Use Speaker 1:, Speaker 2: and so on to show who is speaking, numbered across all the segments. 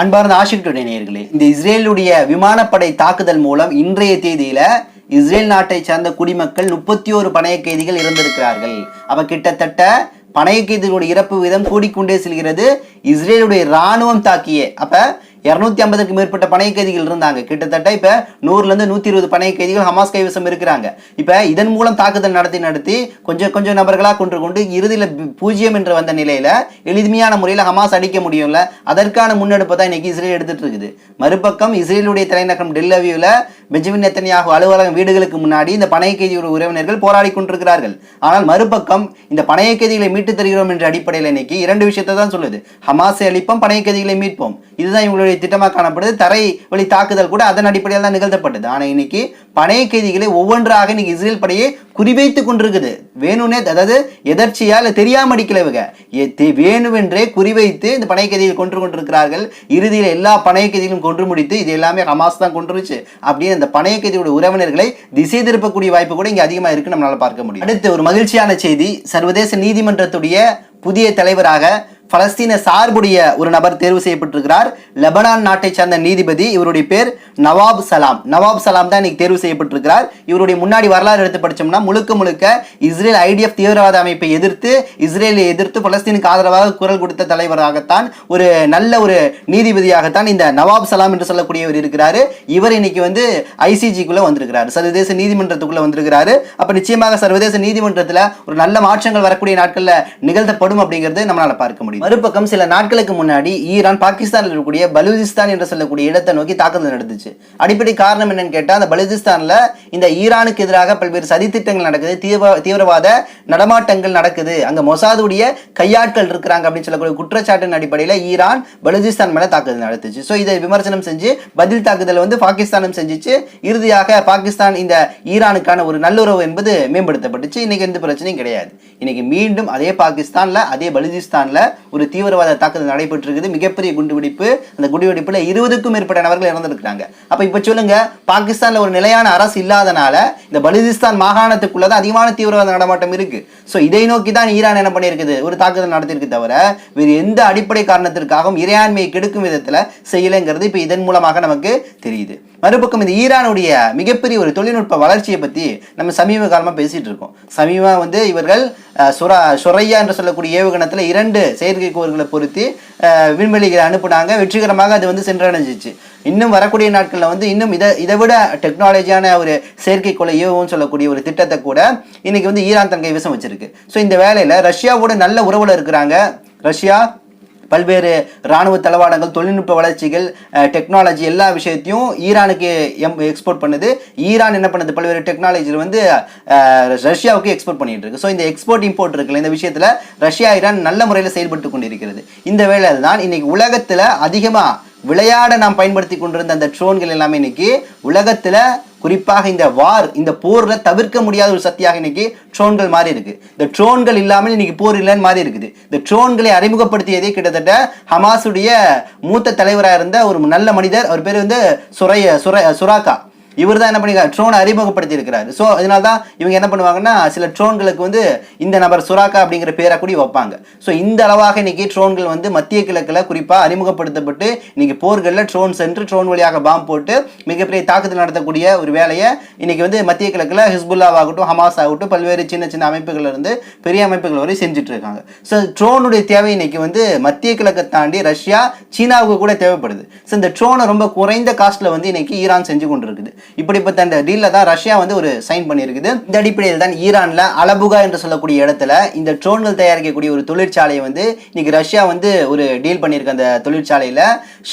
Speaker 1: அன்பார்ந்த ஆஷிக்டுடைய நேயர்களே இந்த இஸ்ரேலுடைய விமானப்படை தாக்குதல் மூலம் இன்றைய தேதியில இஸ்ரேல் நாட்டை சார்ந்த குடிமக்கள் முப்பத்தி ஒரு பணைய கைதிகள் இறந்திருக்கிறார்கள். அவ கிட்டத்தட்ட பணைய கைதிகளுடைய இறப்பு வீதம் கூடிக்கொண்டே செல்கிறது. இஸ்ரேலுடைய ராணுவம் தாக்கிய அப்ப இருநூத்தி ஐம்பதுக்கு மேற்பட்ட பணைய கைதிகள் இருந்தாங்க. கிட்டத்தட்ட இப்ப நூறுல இருந்து நூத்தி இருபது பணைய கைதிகள் ஹமாஸ் கைவசம் இருக்கிறாங்க. இப்ப இதன் மூலம் தாக்குதல் நடத்தி நடத்தி கொஞ்சம் கொஞ்சம் நபர்களாக கொண்டு கொண்டு இறுதியில் பூஜ்ஜியம் என்று வந்த நிலையில எளிமையான முறையில் ஹமாஸ் அடிக்க முடியும்ல அதற்கான முன்னெடுப்பை தான் இன்னைக்கு இஸ்ரேல் எடுத்துட்டு இருக்குது. மறுபக்கம் இஸ்ரேலுடைய தலைநகரம் டெல்லவியூல பெஞ்சமின் நெத்தனியாகு அலுவலகம் வீடுகளுக்கு முன்னாடி இந்த பணைய கைதியோட உறவினர்கள் போராடி கொண்டிருக்கிறார்கள். ஆனால் மறுபக்கம் இந்த பணைய கைதிகளை மீட்டு தருகிறோம் என்ற அடிப்படையில் இன்னைக்கு இரண்டு விஷயத்தை தான் சொல்லுது. ஹமாஸை அழிப்போம் பணைய கைதிகளை மீட்போம். இதுதான் இவங்களுடைய திட்டமாக காணப்படுது. தரை வழி தாக்குதல் கூட அதன் அடிப்படையில் தான் நிகழ்த்தப்பட்டது. ஆனால் இன்னைக்கு பணைய கைதிகளை ஒவ்வொன்றாக இன்னைக்கு இஸ்ரேல் படையை குறிவைத்து கொண்டிருக்குது. வேணும்னே அதாவது எதர்ச்சியா இல்லை தெரியாம அடிக்கலவுங்க வேணுமென்றே குறிவைத்து இந்த பணைய கைதிகள் கொன்று கொண்டிருக்கிறார்கள். இறுதியில் எல்லா பணைய கைதிகளும் கொன்று முடித்து இது எல்லாமே ஹமாஸ் தான் கொன்றுச்சு அப்படின்னு அந்த பணைய கைதியோட உறவினர்களை திசை திருப்பக்கூடிய வாய்ப்பு கூட இங்கே அதிகமாக இருக்கு நம்மளால பார்க்க முடியும். அடுத்து ஒரு மகிழ்ச்சியான செய்தி. சர்வதேச நீதிமன்றத்துடைய புதிய தலைவராக பலஸ்தீன சார்புடைய ஒரு நபர் தேர்வு செய்யப்பட்டிருக்கிறார். லெபனான் நாட்டை சார்ந்த நீதிபதி இவருடைய பேர் நவாப் சலாம். நவாப் சலாம் தான் இன்னைக்கு தேர்வு செய்யப்பட்டிருக்கிறார். இவருடைய முன்னாடி வரலாறு எடுத்து படிச்சோம்னா முழுக்க முழுக்க இஸ்ரேல் ஐடிஎஃப் தீவிரவாத அமைப்பை எதிர்த்து இஸ்ரேலை எதிர்த்து பலஸ்தீனுக்கு ஆதரவாக குரல் கொடுத்த தலைவராகத்தான் ஒரு நல்ல ஒரு நீதிபதியாகத்தான் இந்த நவாப் சலாம் என்று சொல்லக்கூடியவர் இருக்கிறார். இவர் இன்னைக்கு வந்து ஐசிஜிக்குள்ளே வந்திருக்கிறார். சர்வதேச நீதிமன்றத்துக்குள்ளே வந்திருக்கிறாரு. அப்போ நிச்சயமாக சர்வதேச நீதிமன்றத்தில் ஒரு நல்ல மாற்றங்கள் வரக்கூடிய நாட்களில் நிகழ்த்தப்படும் அப்படிங்கிறது நம்மளால் பார்க்க முடியும் மறுபக்கம் சில நாட்களுக்கு முன்னாடி ஈரான் பாகிஸ்தானில் இருக்கக்கூடிய பலூசிஸ்தான் என்று சொல்லக்கூடிய இடத்தை நோக்கி தாக்குதல் நடந்துச்சு. அடிப்படை காரணம் என்னன்னு கேட்டால் அந்த பலூசிஸ்தான்ல இந்த ஈரானுக்கு எதிராக பல்வேறு சதித்திட்டங்கள் நடக்குது தீவிர தீவிரவாத நடமாட்டங்கள் நடக்குது. அங்கே மொசாதுடைய கையாட்கள் இருக்கிறாங்க அப்படின்னு சொல்லக்கூடிய குற்றச்சாட்டின் அடிப்படையில் ஈரான் பலூசிஸ்தான் மேலே தாக்குதல் நடத்துச்சு. ஸோ இதை விமர்சனம் செஞ்சு பதில் தாக்குதல் வந்து பாகிஸ்தானும் செஞ்சுச்சு. இறுதியாக பாகிஸ்தான் இந்த ஈரானுக்கான ஒரு நல்லுறவு என்பது மேம்படுத்தப்பட்டுச்சு. இன்னைக்கு எந்த பிரச்சனையும் கிடையாது. இன்னைக்கு மீண்டும் அதே பாகிஸ்தானில் அதே பலுச்சிஸ்தான்ல ஒரு தீவிரவாத தாக்குதல் நடைபெற்றிருக்குது. மிகப்பெரிய குண்டுவெடிப்பு. அந்த குண்டுவெடிப்பில் இருபதுக்கும் மேற்பட்ட நபர்கள் இறந்திருக்கிறாங்க. அப்போ இப்போ சொல்லுங்க பாகிஸ்தானில் ஒரு நிலையான அரசு இல்லாதனால இந்த பலுதிஸ்தான் மாகாணத்துக்குள்ளே தான் அதிகமான தீவிரவாத நடமாட்டம் இருக்கு. ஸோ இதை நோக்கி தான் ஈரான் என்ன பண்ணியிருக்குது? ஒரு தாக்குதல் நடத்தியிருக்கு தவிர வேறு எந்த அடிப்படை காரணத்திற்காகவும் இறையாண்மையை கெடுக்கும் விதத்தில் செய்யலைங்கிறது இப்போ இதன் மூலமாக நமக்கு தெரியுது. மறுபக்கம் இந்த ஈரானுடைய மிகப்பெரிய ஒரு தொழில்நுட்ப வளர்ச்சியை பற்றி நம்ம சமீப காலமாக பேசிகிட்டு இருக்கோம். சமீபமாக வந்து இவர்கள் சுரா சுரையா என்று சொல்லக்கூடிய ஏவுகணத்தில் இரண்டு செயற்கைக்கோள்களை பொருத்தி விண்வெளிகளை அனுப்புனாங்க. வெற்றிகரமாக அது வந்து சென்றடைஞ்சிச்சு. இன்னும் வரக்கூடிய நாட்களில் வந்து இன்னும் இதை இதை விட டெக்னாலஜியான ஒரு செயற்கைக்கோளை ஏவுன்னு சொல்லக்கூடிய ஒரு திட்டத்தை கூட இன்னைக்கு வந்து ஈரான் தன் கைவசம் வச்சிருக்கு. ஸோ இந்த வேலையில் ரஷ்யாவோட நல்ல உறவில் இருக்கிறாங்க. ரஷ்யா பல்வேறு இராணுவ தளவாடங்கள் தொழில்நுட்ப வளர்ச்சிகள் டெக்னாலஜி எல்லா விஷயத்தையும் ஈரானுக்கு எம் எக்ஸ்போர்ட் பண்ணுது. ஈரான் என்ன பண்ணுது? பல்வேறு டெக்னாலஜியில் வந்து ரஷ்யாவுக்கு எக்ஸ்போர்ட் பண்ணிட்டு இருக்கு. ஸோ இந்த எக்ஸ்போர்ட் இம்போர்ட் இருக்குல்ல இந்த விஷயத்தில் ரஷ்யா ஈரான் நல்ல முறையில் செயல்பட்டு கொண்டிருக்கிறது. இந்த வேலை தான் இன்னைக்கு உலகத்தில் அதிகமாக விளையாட நாம் பயன்படுத்தி கொண்டிருந்த அந்த ட்ரோன்கள் எல்லாமே இன்னைக்கு உலகத்தில் குறிப்பாக இந்த வார் இந்த போரில் தவிர்க்க முடியாத ஒரு சக்தியாக இன்னைக்கு ட்ரோன்கள் மாறி இருக்கு. இந்த ட்ரோன்கள் இல்லாமல் இன்னைக்கு போர் இல்லைன்னு மாறி இருக்குது. இந்த ட்ரோன்களை அறிமுகப்படுத்தியதே கிட்டத்தட்ட ஹமாஸுடைய மூத்த தலைவராக இருந்த ஒரு நல்ல மனிதர் அவர் பேர் வந்து சுரைய சுர சுராக்கா. இவர் தான் என்ன பண்ணிருக்காரு? ட்ரோனை அறிமுகப்படுத்தி இருக்கிறாரு ஸோ அதனால தான் இவங்க என்ன பண்ணுவாங்கன்னா சில ட்ரோன்களுக்கு வந்து இந்த நபர் சுராக்கா அப்படிங்கிற பேரை கூடி வைப்பாங்க. ஸோ இந்த அளவாக இன்னைக்கு ட்ரோன்கள் வந்து மத்திய கிழக்கில் குறிப்பாக அறிமுகப்படுத்தப்பட்டு இன்னைக்கு போர்களில் ட்ரோன் சென்று ட்ரோன் வழியாக பாம்பு போட்டு மிகப்பெரிய தாக்குதல் நடத்தக்கூடிய ஒரு வேலையை இன்னைக்கு வந்து மத்திய கிழக்கில் ஹிஸ்புல்லாவாகட்டும் ஹமாஸ் ஆகட்டும் பல்வேறு சின்ன சின்ன அமைப்புகள் இருந்து பெரிய அமைப்புகள் வரை செஞ்சுட்டு இருக்காங்க. ஸோ ட்ரோனுடைய தேவை இன்னைக்கு வந்து மத்திய கிழக்கை தாண்டி ரஷ்யா சீனாவுக்கு கூட தேவைப்படுது. ஸோ இந்த ட்ரோனை ரொம்ப குறைந்த காஸ்ட்டில் வந்து இன்னைக்கு ஈரான் செஞ்சு கொண்டு இருக்குது இப்படிப்பட்ட அந்த டீலில் தான் ரஷ்யா வந்து ஒரு சைன் பண்ணியிருக்குது. இந்த அடிப்படையில் தான் ஈரானில் அலபுகா என்று சொல்லக்கூடிய இடத்துல இந்த ட்ரோன்கள் தயாரிக்கக்கூடிய ஒரு தொழிற்சாலையை வந்து இன்னைக்கு ரஷ்யா வந்து ஒரு டீல் பண்ணியிருக்கு அந்த தொழிற்சாலையில்.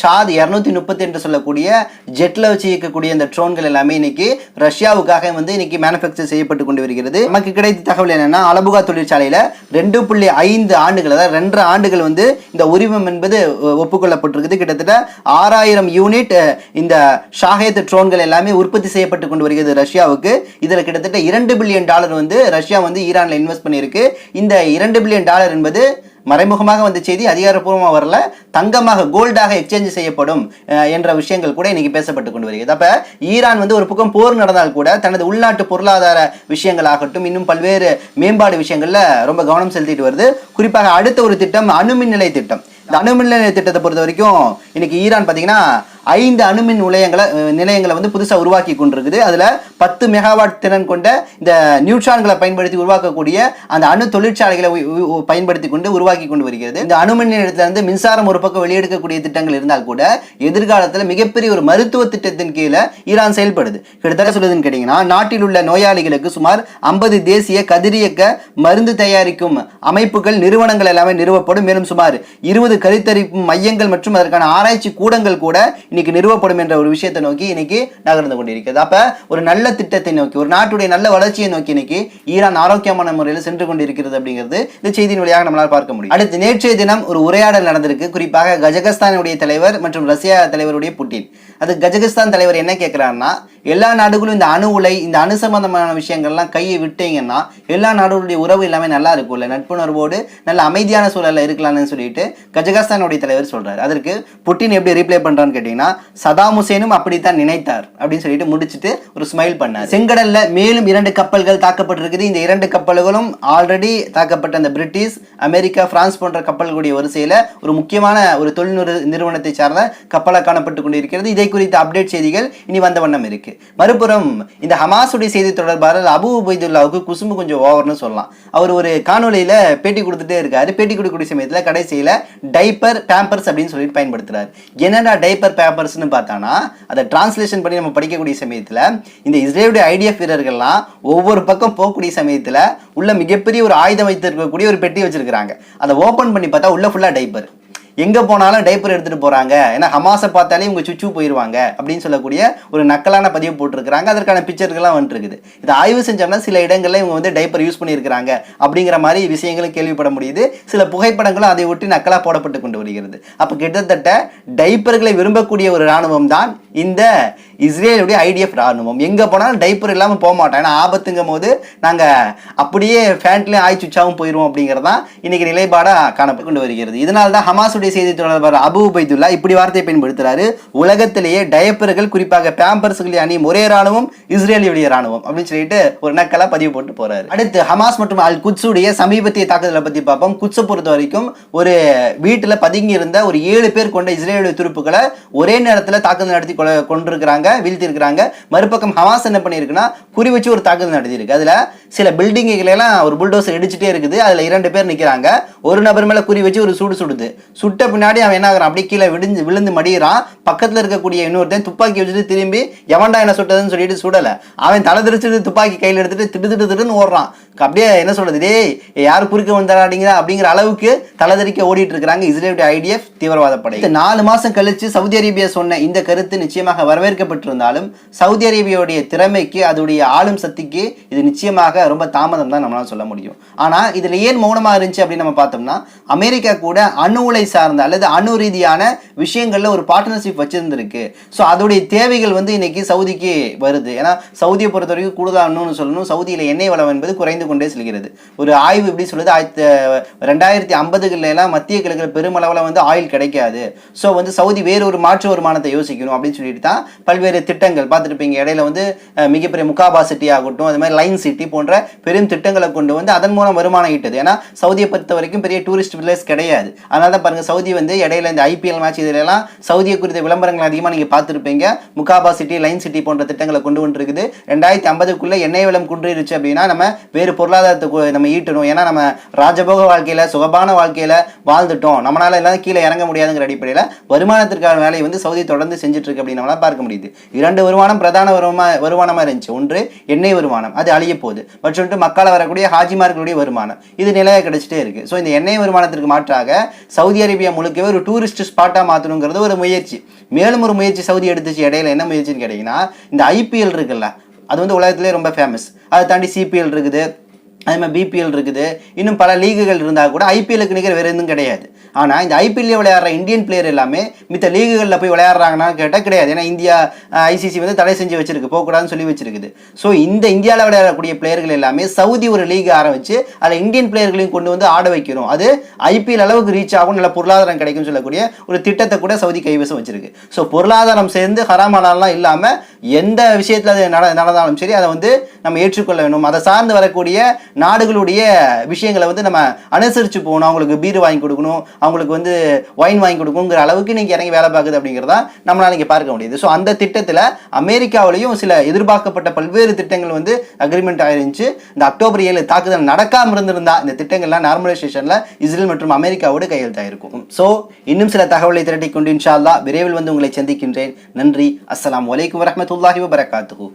Speaker 1: ஷாத் இரநூத்தி முப்பத்தி என்று சொல்லக்கூடிய ஜெட்டில் வச்சு இயக்கக்கூடிய இந்த ட்ரோன்கள் எல்லாமே இன்னைக்கு ரஷ்யாவுக்காக வந்து இன்னைக்கு மேனுஃபேக்சர் செய்யப்பட்டு கொண்டு வருகிறது. நமக்கு கிடைத்த தகவல் என்னன்னா அலபுகா தொழிற்சாலையில் ரெண்டு புள்ளி ஐந்து ஆண்டுகள் அதாவது ரெண்டரை ஆண்டுகள் வந்து இந்த உரிமம் என்பது ஒப்புக்கொள்ளப்பட்டிருக்குது. கிட்டத்தட்ட ஆறாயிரம் யூனிட் இந்த ஷாகேத் ட்ரோன்கள் எல்லாமே உற்பத்தி செய்யப்பட்டு கொண்டு வருகிறது ரஷ்யாவுக்கு. இதில் கிட்டத்தட்ட இரண்டு பில்லியன் டாலர் வந்து ரஷ்யா வந்து ஈரானில் இன்வெஸ்ட் பண்ணியிருக்கு. இந்த இரண்டு பில்லியன் டாலர் என்பது மறைமுகமாக வந்த செய்தி அதிகாரப்பூர்வமாக வரல. தங்கமாக கோல்டாக எக்ஸ்சேஞ்ச் செய்யப்படும் என்ற விஷயங்கள் கூட இன்னைக்கு பேசப்பட்டு கொண்டு வருகிறது. அப்போ ஈரான் வந்து ஒரு பக்கம் போர் நடந்தால் கூட தனது உள்நாட்டு பொருளாதார விஷயங்கள் ஆகட்டும் இன்னும் பல்வேறு மேம்பாடு விஷயங்களில் ரொம்ப கவனம் செலுத்திட்டு வருது. குறிப்பாக அடுத்த ஒரு திட்டம் அணுமின் நிலைய திட்டம். இந்த அணுமின் நிலைய திட்டத்தை பொறுத்த வரைக்கும் இன்னைக்கு ஈரான் பார்த்தீங்கன்னா ஐந்து அணுமின் நிலையங்களை நிலையங்களை வந்து புதுசாக உருவாக்கி கொண்டிருக்குது. அதில் பத்து மெகாவாட் திறன் கொண்ட இந்த நியூட்ரான்களை பயன்படுத்தி உருவாக்கக்கூடிய அந்த அணு தொழிற்சாலைகளை பயன்படுத்தி கொண்டு உருவாக்கி கொண்டு வருகிறது. இந்த அணுமின் நிலையத்திலிருந்து மின்சாரம் ஒரு பக்கம் வெளியெடுக்கக்கூடிய திட்டங்கள் இருந்தால் கூட எதிர்காலத்தில் மிகப்பெரிய ஒரு மருத்துவ திட்டத்தின் கீழே ஈரான் செயல்படுது. கிட்டத்தட்ட சொல்லுதுன்னு கேட்டிங்கன்னா நாட்டில் உள்ள நோயாளிகளுக்கு சுமார் ஐம்பது தேசிய கதிரியக்க மருந்து தயாரிக்கும் அமைப்புகள் நிறுவனங்கள் எல்லாமே நிறுவப்படும். மேலும் சுமார் இருபது கருத்தரிப்பு மையங்கள் மற்றும் அதற்கான ஆராய்ச்சி கூடங்கள் கூட இன்னைக்கு நிறுவப்படும் என்ற ஒரு விஷயத்தை நோக்கி இன்னைக்கு நகர்ந்து கொண்டிருக்கிறது. அப்ப ஒரு நல்ல திட்டத்தை நோக்கி ஒரு நாட்டுடைய நல்ல வளர்ச்சியை நோக்கி இன்னைக்கு ஈரான் ஆரோக்கியமான முறையில் சென்று கொண்டிருக்கிறது அப்படிங்கிறது இந்த செய்தியின் வழியாக நம்மளால் பார்க்க முடியும். அடுத்து நேற்றைய தினம் ஒரு உரையாடல் நடந்திருக்கு. குறிப்பாக கஜகஸ்தானுடைய தலைவர் மற்றும் ரஷ்யா தலைவருடைய புட்டின். அது கஜகஸ்தான் தலைவர் என்ன கேட்கிறாருன்னா எல்லா நாடுகளும் இந்த அணு உலை இந்த அணு சம்பந்தமான விஷயங்கள்லாம் கையை விட்டீங்கன்னா எல்லா நாடுகளுடைய உறவு எல்லாமே நல்லா இருக்கும்ல. நட்புணர்வோடு நல்ல அமைதியான சூழலில் இருக்கலாம்னு சொல்லிட்டு கஜகஸ்தானுடைய தலைவர் சொல்கிறார் அதற்கு புட்டின் எப்படி ரீப்ளை பண்ணுறான்னு கேட்டிங்கன்னா சதாம் ஹுசேனும் அப்படித்தான் நினைத்தார் அப்படின்னு சொல்லிட்டு முடிச்சுட்டு ஒரு ஸ்மைல் பண்ணார். செங்கடலில் மேலும் இரண்டு கப்பல்கள் தாக்கப்பட்டிருக்குது. இந்த இரண்டு கப்பல்களும் ஆல்ரெடி தாக்கப்பட்ட அந்த பிரிட்டிஷ் அமெரிக்கா பிரான்ஸ் போன்ற கப்பல்களுடைய வரிசையில் ஒரு முக்கியமான ஒரு தொழில்நுட்ப நிறுவனத்தை சார்ந்த கப்பலாக காணப்பட்டு கொண்டிருக்கிறது. இதை குறித்த அப்டேட் செய்திகள் இனி வந்த வண்ணம் இருக்கு. மறுபுறம் இந்த ஹமாஸுடைய செய்தி தொடர்பாளர் அபு உபைதுல்லாவுக்கு குசும்பு கொஞ்சம் ஓவர்னு சொல்லலாம். அவர் ஒரு காணொலியில் பேட்டி கொடுத்துட்டே இருக்காரு. பேட்டி கொடுக்கக்கூடிய சமயத்துல கடைசியில டைப்பர் பேம்பர்ஸ் அப்படின்னு சொல்லிட்டு பயன்படுத்துறாரு. என்னடா டைப்பர் பேம்பர்ஸ்னு பார்த்தானா? அதை டிரான்ஸ்லேஷன் பண்ணி நம்ம படிக்கக்கூடிய சமயத்தில் இந்த இஸ்ரேலுடைய ஐடிஎஃப் வீரர்கள்லாம் ஒவ்வொரு பக்கம் போகக்கூடிய சமயத்தில் உள்ள மிகப்பெரிய ஒரு ஆயுதம் வைத்திருக்கக்கூடிய ஒரு பெட்டி வச்சிருக்காங்க அதை ஓப்பன் பண்ணி பார்த்தா உள்ள ஃபுல்லா டைப்பர். எங்கே போனாலும் டைப்பர் எடுத்துகிட்டு போகிறாங்க ஏன்னா ஹமாஸை பார்த்தாலே இவங்க சுச்சு போயிடுவாங்க அப்படின்னு சொல்லக்கூடிய ஒரு நக்கலான பதிவு போட்டிருக்கிறாங்க. அதற்கான பிக்சர்கள்லாம் வந்துருக்குது. இதை ஆய்வு செஞ்சோம்னா சில இடங்களில் இவங்க வந்து டைப்பர் யூஸ் பண்ணியிருக்கிறாங்க அப்படிங்கிற மாதிரி விஷயங்களும் கேள்விப்பட முடியுது. சில புகைப்படங்களும் அதை ஒட்டி நக்கலாக போடப்பட்டு கொண்டு வருகிறது. அப்போ கிட்டத்தட்ட டைப்பர்களை விரும்பக்கூடிய ஒரு ராணுவம் தான் இந்த இஸ்ரேலுடைய ஐடிஎஃப் ராணுவம் எங்கே போனாலும் டைப்பர் இல்லாமல் போக மாட்டோம் ஏன்னா ஆபத்துங்கும் போது நாங்கள் அப்படியே ஃபேண்ட்லேயும் ஆய் சுச்சாவும் போயிடுவோம் அப்படிங்கிறதான் இன்னைக்கு நிலைப்பாடாக காணப்பட்டு வருகிறது. இதனால தான் ஹமாஸுடைய செய்தி தொடர்பாளர் அபு உபைதுல்லா இப்படி வார்த்தையை பயன்படுத்துகிறாரு உலகத்திலேயே டயப்பர்கள் குறிப்பாக பேம்பர்ஸ்களை அணியும் ஒரே ராணுவம் இஸ்ரேலியுடைய ராணுவம் அப்படின்னு சொல்லிட்டு ஒரு நக்கலாக பதிவு போட்டு போகிறாரு அடுத்து ஹமாஸ் மற்றும் அல் குட்ஸுடைய சமீபத்திய தாக்குதலை பற்றி பார்ப்போம். குட்ஸை பொறுத்த வரைக்கும் ஒரு வீட்டில் பதுங்கி இருந்த ஒரு ஏழு பேர் கொண்ட இஸ்ரேலுடைய துருப்புகளை ஒரே நேரத்தில் தாக்குதல் நடத்தி கொண்டிருக்கிறாங்க. வீழ்த்தி இருக்கிறாங்க மறுபக்கம் ஹமாஸ் என்ன பண்ணியிருக்குன்னா குறி வச்சு ஒரு தாக்குதல் நடத்தியிருக்கு. அதுல சில பில்டிங்குகளை எல்லாம் ஒரு புல்டோசர் இடிச்சிட்டே இருக்குது. அதுல இரண்டு பேர் நிக்கிறாங்க. ஒரு நபர் மேல குறி வச்சு ஒரு சூடு சுடுது. சுட்ட பின்னாடி அவன் என்ன ஆகிறான்? அப்படியே கீழே விடிஞ்சு விழுந்து மடிகிறான் பக்கத்துல இருக்கக்கூடிய இன்னொருத்தன் துப்பாக்கி வச்சுட்டு திரும்பி எவன்டா என்ன சுட்டதுன்னு சொல்லிட்டு சுடலை. அவன் தலை தெரிச்சுட்டு துப்பாக்கி கையில் எடுத்துட்டு திட்டு திட்டு திட்டுன்னு ஓடுறான். அப்படியே என்ன சொல்றது? டேய் யார் குறுக்க வந்தாடிங்கிற அப்படிங்கிற அளவுக்கு தலைதறிக்க ஓடிட்டு இருக்கிறாங்க இஸ்ரேலுடைய ஐடிஎஃப் தீவிரவாத படை. நாலு மாசம் கழிச்சு சவுதி அரேபியா சொன்ன இந்த கருத்து நிச்சயமாக வரவேற்கப்பட்டிருந்தாலும் சவுதி அரேபியாவுடைய திறமைக்கு அதோடைய ஆளும் சக்திக்கு இது நிச்சயமாக ரொம்ப தாமதம் தான் நம்மளால சொல்ல முடியும். ஆனா இதுல ஏன் மௌனமா இருந்துச்சு அப்படின்னு நம்ம பார்த்தோம்னா அமெரிக்கா கூட அணு உலை சார்ந்த அல்லது அணு ரீதியான விஷயங்கள்ல ஒரு பார்ட்னர்ஷிப் வச்சிருந்திருக்கு. ஸோ அதோடைய தேவைகள் வந்து இன்னைக்கு சவுதிக்கு வருது. ஏன்னா சவுதியை பொறுத்த வரைக்கும் கூடுதல் இன்னொன்று சொல்லணும். சவுதியில் எண்ணெய் வளம் என்பது குறைந்து கொண்டே செல்கிறது. ஒரு ஆய்வு எப்படி சொல்லுது. ஆயிரத்தி ரெண்டாயிரத்தி ஐம்பதுகளில் மத்திய கிழக்கில் பெருமளவில் வந்து ஆயில் கிடைக்காது. ஸோ வந்து சவுதி வேறு ஒரு மாற்று வருமானத்தை யோசிக்கணும் அப்படின்னு சொல்லிட்டு தான் பல்வேறு திட்டங்கள். பார்த்துருப்பீங்க இடையில வந்து மிகப்பெரிய முகாபா சிட்டி ஆகட்டும் அது மாதிரி லைன் சிட்டி போன்ற பெரும் திட்டங்களை கொண்டு வந்து அதன் மூலம் வருமானம் ஈட்டுது. ஏன்னா சவுதியை பொறுத்த வரைக்கும் பெரிய டூரிஸ்ட் பிளேஸ் கிடையாது. அதனால தான் பாருங்கள் சவுதி வந்து இடையில இந்த ஐபிஎல் மேட்ச் இதிலெல்லாம் சவுதியை குறித்த விளம்பரங்கள் அதிகமாக நீங்கள் பார்த்துருப்பீங்க. முகாபா சிட்டி லைன் சிட்டி போன்ற திட்டங்களை கொண்டு வந்துருக்குது. ரெண்டாயிரத்தி ஐம்பதுக்குள்ளே எண்ணெய் விலம் குன்றிருச்சு அப்படின்னா நம்ம வேறு பொருளாதாரத்தை நம்ம ஈட்டணும். ஏன்னா நம்ம ராஜபோக வாழ்க்கையில் சுகமான வாழ்க்கையில் வாழ்ந்துட்டோம். நம்மளால எல்லாம் கீழே இறங்க முடியாதுங்கிற அடிப்படையில் வருமானத்திற்கான வேலையை வந்து சவுதி தொடர்ந்து செஞ்சுட்ருக்கு அப்படின்னு பார்க்க முடியுது. இரண்டு வருமானம் பிரதான வருமா வருமானமாக இருந்துச்சு. ஒன்று எண்ணெய் வருமானம். அது அழிய போகுது. மற்றொன்று மக்களால் வரக்கூடிய ஹாஜிமார்களுடைய வருமானம். இது நிலையாக கிடைச்சிட்டே இருக்குது ஸோ இந்த எண்ணெய் வருமானத்திற்கு மாற்றாக சவுதி அரேபியா முழுக்கவே ஒரு டூரிஸ்ட் ஸ்பாட்டாக மாற்றணுங்கிறது ஒரு முயற்சி. மேலும் ஒரு முயற்சி சவுதி எடுத்துச்சு இடையில என்ன முயற்சின்னு கேட்டிங்கன்னா இந்த ஐபிஎல் இருக்குல்ல அது வந்து உலகத்திலே ரொம்ப ஃபேமஸ் அதை தாண்டி சிபிஎல் இருக்குது. அதே மாதிரி பிபிஎல் இருக்குது. இன்னும் பல லீகுகள் இருந்தால் கூட ஐபிஎலுக்கு நிகர் வேறு எதுவும் கிடையாது. ஆனால் இந்த ஐபிஎல்ல விளையாடுற இந்தியன் பிளேயர் எல்லாமே மித்த லீகுகளில் போய் விளையாடுறாங்கன்னா கேட்டால் கிடையாது. ஏன்னா இந்தியா ஐசிசி வந்து தடை செஞ்சு வச்சிருக்கு. போகக்கூடாதுன்னு சொல்லி வச்சிருக்குது. ஸோ இந்த இந்தியாவில் விளையாடக்கூடிய பிளேயர்கள் எல்லாமே சவுதி ஒரு லீக் ஆரம்பித்து அதில் இந்தியன் பிளேயர்களையும் கொண்டு வந்து ஆட வைக்கிறோம். அது ஐபிஎல் அளவுக்கு ரீச் ஆகும் நல்ல பொருளாதாரம் கிடைக்கும்னு சொல்லக்கூடிய ஒரு திட்டத்தை கூட சவுதி கைவசம் வச்சிருக்கு. ஸோ பொருளாதாரம் சேர்ந்து ஹராமலாம் இல்லாமல் எந்த விஷயத்தில் அது நட நடந்தாலும் சரி அதை வந்து நம்ம ஏற்றுக்கொள்ள வேணும் அதை சார்ந்து வரக்கூடிய நாடுகளுடைய விஷயங்களை வந்து நம்ம அனுசரித்து போகணும். அவங்களுக்கு பீர் வாங்கி கொடுக்கணும். அவங்களுக்கு வந்து ஒயின் வாங்கி கொடுக்கணுங்கிற அளவுக்கு இன்றைக்கி இறங்கி வேலை பார்க்குது அப்படிங்கிறதா நம்மளால் இங்கே பார்க்க முடியுது. ஸோ அந்த திட்டத்தில் அமெரிக்காவிலையும் சில எதிர்பார்க்கப்பட்ட பல்வேறு திட்டங்கள் வந்து அக்ரிமெண்ட் ஆயிருந்துச்சு. இந்த அக்டோபர் ஏழு தாக்குதல் நடக்காமல் இருந்திருந்தா இந்த திட்டங்கள்லாம் நார்மலைசேஷனில் இஸ்ரேல் மற்றும் அமெரிக்காவோடு கையெழுத்தாயிருக்கும் ஸோ இன்னும் சில தகவலை திரட்டி கொண்டு இன்ஷா விரைவில் வந்து உங்களை சந்திக்கின்றேன். நன்றி. அஸ்லாம் வலைக்கம் வரமத்துல்லாஹி வபரகாத்துஹு.